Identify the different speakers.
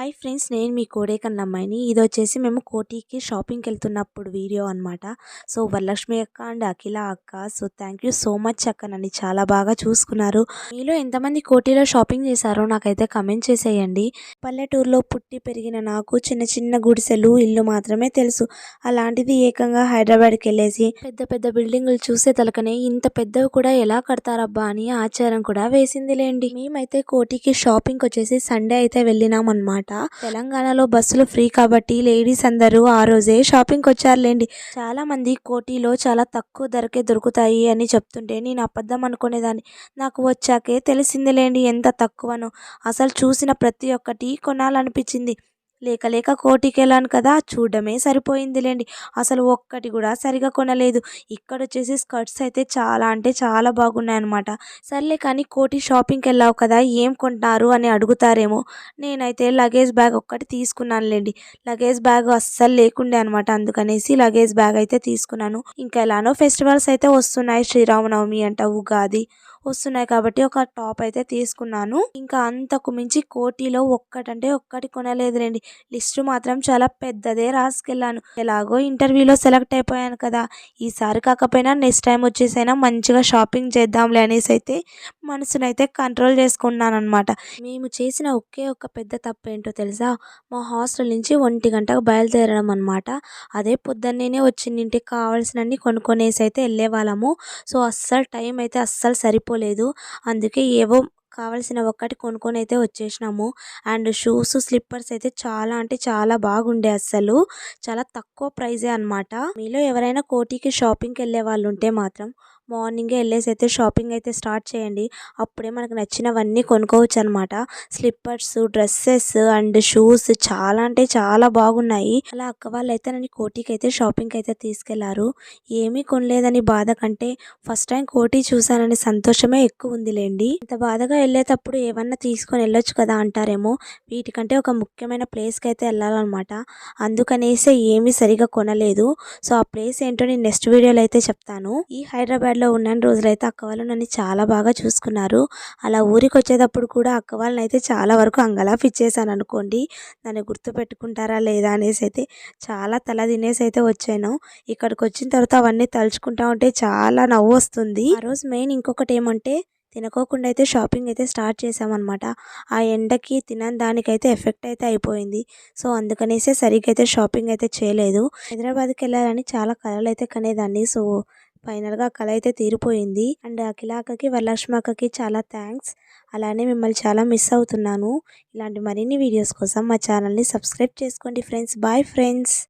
Speaker 1: Hi friends నేను మీ కోడేకన్న అమ్మాయిని. ఇది వచ్చేసి మేము కోటికి షాపింగ్కి వెళ్తున్నప్పుడు వీడియో అనమాట సో వరలక్ష్మి అక్క అండ్ అఖిల అక్క so thank you so much అక్క నన్ను చాలా బాగా చూసుకున్నారు. మీలో ఎంతమంది కోటిలో షాపింగ్ చేశారో నాకైతే కమెంట్ చేసేయండి. పల్లెటూరులో పుట్టి పెరిగిన నాకు చిన్న చిన్న గుడిసెలు ఇల్లు మాత్రమే తెలుసు. అలాంటిది ఏకంగా హైదరాబాద్కి వెళ్ళేసి పెద్ద పెద్ద బిల్డింగులు చూసే తలకనే ఇంత పెద్దవి కూడా ఎలా కడతారబ్బా అని ఆచారం కూడా వేసిందిలేండి. మేమైతే కోటికి షాపింగ్కి వచ్చేసి సండే అయితే వెళ్ళినాం అనమాట తెలంగాణలో బస్సులు ఫ్రీ కాబట్టి లేడీస్ అందరూ ఆ రోజే షాపింగ్కి వచ్చారులేండి చాలా మంది కోటీలో చాలా తక్కువ ధరకే దొరుకుతాయి అని చెప్తుంటే నేను అబద్ధం అనుకునేదాన్ని. నాకు వచ్చాకే తెలిసిందిలేండి ఎంత తక్కువనో. అసలు చూసిన ప్రతి ఒక్కటి కొనాలనిపించింది. లేక లేక కోటికి వెళ్ళాను కదా చూడడమే సరిపోయిందిలేండి. అసలు ఒక్కటి కూడా సరిగా కొనలేదు. ఇక్కడ వచ్చేసి స్కర్ట్స్ అయితే చాలా అంటే చాలా బాగున్నాయి అనమాట సర్లే కానీ కోటి షాపింగ్కి వెళ్ళావు కదా ఏం కొంటున్నారు అని అడుగుతారేమో. నేనైతే లగేజ్ బ్యాగ్ ఒక్కటి తీసుకున్నానులేండి. లగేజ్ బ్యాగ్ అస్సలు లేకుండే అనమాట అందుకనేసి లగేజ్ బ్యాగ్ అయితే తీసుకున్నాను. ఇంకా ఎలానో ఫెస్టివల్స్ అయితే వస్తున్నాయి. శ్రీరామనవమి అంట ఉగాది. వస్తున్నాయి కాబట్టి ఒక టాప్ అయితే తీసుకున్నాను. ఇంకా అంతకు మించి కోటిలో ఒక్కటంటే ఒక్కటి కొనలేదులేండి. లిస్ట్ మాత్రం చాలా పెద్దదే రాసుకెళ్ళాను. ఎలాగో ఇంటర్వ్యూలో సెలెక్ట్ అయిపోయాను కదా. ఈసారి కాకపోయినా నెక్స్ట్ టైం వచ్చేసైనా మంచిగా షాపింగ్ చేద్దాంలే అనేసి అయితే మనసునైతే కంట్రోల్ చేసుకున్నాను అనమాట మేము చేసిన ఒకే ఒక పెద్ద తప్పు ఏంటో తెలుసా? మా హాస్టల్ నుంచి ఒంటి గంటకు బయలుదేరడం అనమాట అదే పొద్దున్నేనే వచ్చిండింటికి కావాల్సినన్ని కొనుక్కొనేసి అయితే వెళ్ళే వాళ్ళము సో అస్సలు టైం అయితే అస్సలు సరిపోలేదు. అందుకే ఏవో కావాల్సిన ఒక్కటి కొనుక్కొని అయితే వచ్చేసినాము. అండ్ షూస్ స్లిప్పర్స్ అయితే చాలా అంటే చాలా బాగుండే అస్సలు. చాలా తక్కువ ప్రైజే అనమాట మీలో ఎవరైనా కోటికి షాపింగ్కి వెళ్ళే వాళ్ళు ఉంటే మాత్రం మార్నింగే వెళ్ళేసి అయితే షాపింగ్ అయితే స్టార్ట్ చేయండి. అప్పుడే మనకు నచ్చినవన్నీ కొనుక్కోవచ్చు అనమాట స్లిప్పర్స్ డ్రెస్సెస్ అండ్ షూస్ చాలా అంటే చాలా బాగున్నాయి. అలా అక్క వాళ్ళు అయితే నన్ను కోటికి అయితే షాపింగ్కి అయితే తీసుకెళ్ళారు. ఏమీ కొనలేదని బాధ కంటే ఫస్ట్ టైం కోటి చూసానని సంతోషమే ఎక్కువ ఉందిలేండి. ఇంత బాధగా వెళ్ళేటప్పుడు ఏమన్నా తీసుకొని వెళ్ళొచ్చు కదా అంటారేమో. వీటికంటే ఒక ముఖ్యమైన ప్లేస్కి అయితే వెళ్ళాలన్నమాట. అందుకనేసే ఏమీ సరిగా కొనలేదు. సో ఆ ప్లేస్ ఏంటో నేను నెక్స్ట్ వీడియోలో అయితే చెప్తాను. ఈ ఊర్లో ఉన్న రోజులైతే అక్క వాళ్ళు నన్ను చాలా బాగా చూసుకున్నారు. అలా ఊరికి వచ్చేటప్పుడు కూడా అక్క వాళ్ళని అయితే చాలా వరకు అంగలాఫ్ ఇచ్చేసాను అనుకోండి. నన్ను గుర్తు పెట్టుకుంటారా లేదా అనేసి అయితే చాలా తల తినేసి అయితే వచ్చాను. ఇక్కడికి వచ్చిన తర్వాత అవన్నీ తలుచుకుంటా ఉంటే చాలా నవ్వు వస్తుంది. ఆ రోజు మెయిన్ ఇంకొకటి ఏమంటే తినకోకుండా అయితే షాపింగ్ అయితే స్టార్ట్ చేసామన్నమాట ఆ ఎండకి తినని దానికైతే ఎఫెక్ట్ అయితే అయిపోయింది. సో అందుకనేసే సరిగ్గా అయితే షాపింగ్ అయితే చేయలేదు. హైదరాబాద్కి వెళ్ళాలని చాలా కలలు అయితే కనేదాన్ని. సో ఫైనల్గా కళ అయితే తీరిపోయింది. అండ్ అఖిల అక్కకి వరలక్ష్మి అక్కకి చాలా థ్యాంక్స్ అలానే మిమ్మల్ని చాలా మిస్ అవుతున్నాను. ఇలాంటి మరిన్ని వీడియోస్ కోసం మా ఛానల్ని సబ్స్క్రైబ్ చేసుకోండి ఫ్రెండ్స్. Bye friends.